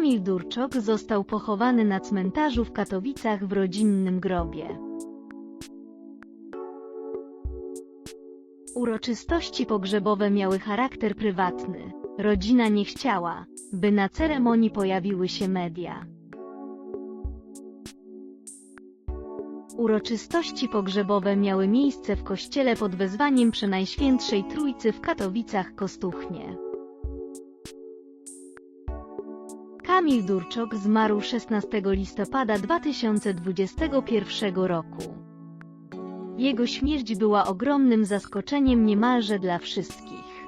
Kamil Durczok został pochowany na cmentarzu w Katowicach w rodzinnym grobie. Uroczystości pogrzebowe miały charakter prywatny. Rodzina nie chciała, by na ceremonii pojawiły się media. Uroczystości pogrzebowe miały miejsce w kościele pod wezwaniem Przenajświętszej Trójcy w Katowicach-Kostuchnie. Kamil Durczok zmarł 16 listopada 2021 roku. Jego śmierć była ogromnym zaskoczeniem niemalże dla wszystkich.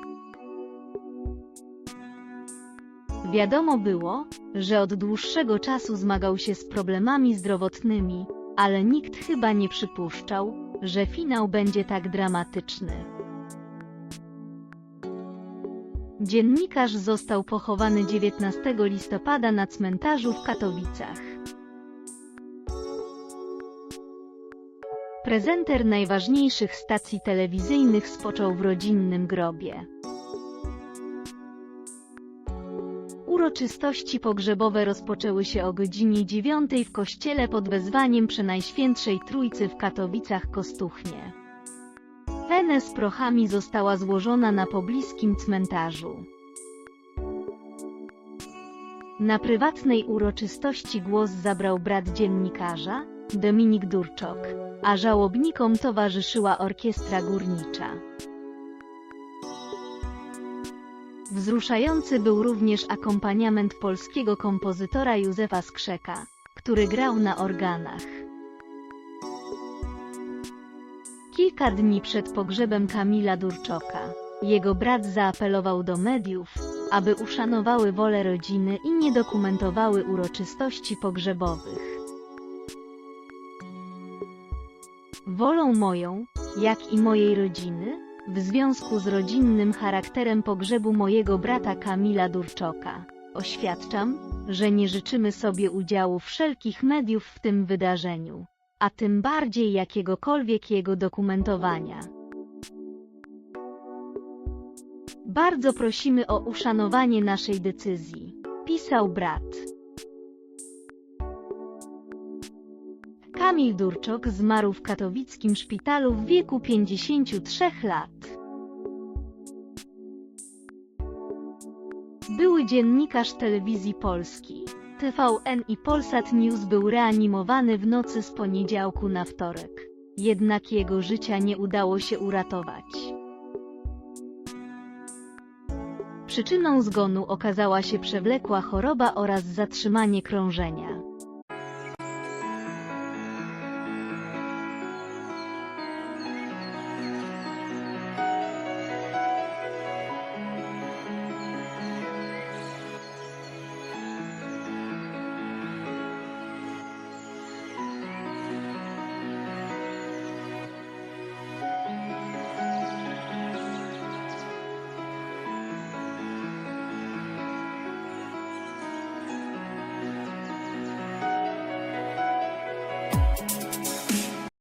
Wiadomo było, że od dłuższego czasu zmagał się z problemami zdrowotnymi, ale nikt chyba nie przypuszczał, że finał będzie tak dramatyczny. Dziennikarz został pochowany 19 listopada na cmentarzu w Katowicach. Prezenter najważniejszych stacji telewizyjnych spoczął w rodzinnym grobie. Uroczystości pogrzebowe rozpoczęły się o godzinie 9 w kościele pod wezwaniem Przenajświętszej Trójcy w Katowicach-Kostuchnie. Penę z prochami została złożona na pobliskim cmentarzu. Na prywatnej uroczystości głos zabrał brat dziennikarza, Dominik Durczok, a żałobnikom towarzyszyła orkiestra górnicza. Wzruszający był również akompaniament polskiego kompozytora Józefa Skrzeka, który grał na organach. Kilka dni przed pogrzebem Kamila Durczoka, jego brat zaapelował do mediów, aby uszanowały wolę rodziny i nie dokumentowały uroczystości pogrzebowych. Wolą moją, jak i mojej rodziny, w związku z rodzinnym charakterem pogrzebu mojego brata Kamila Durczoka, oświadczam, że nie życzymy sobie udziału wszelkich mediów w tym wydarzeniu, a tym bardziej jakiegokolwiek jego dokumentowania. Bardzo prosimy o uszanowanie naszej decyzji, pisał brat. Kamil Durczok zmarł w katowickim szpitalu w wieku 53 lat. Były dziennikarz telewizji Polski, TVN i Polsat News był reanimowany w nocy z poniedziałku na wtorek. Jednak jego życia nie udało się uratować. Przyczyną zgonu okazała się przewlekła choroba oraz zatrzymanie krążenia.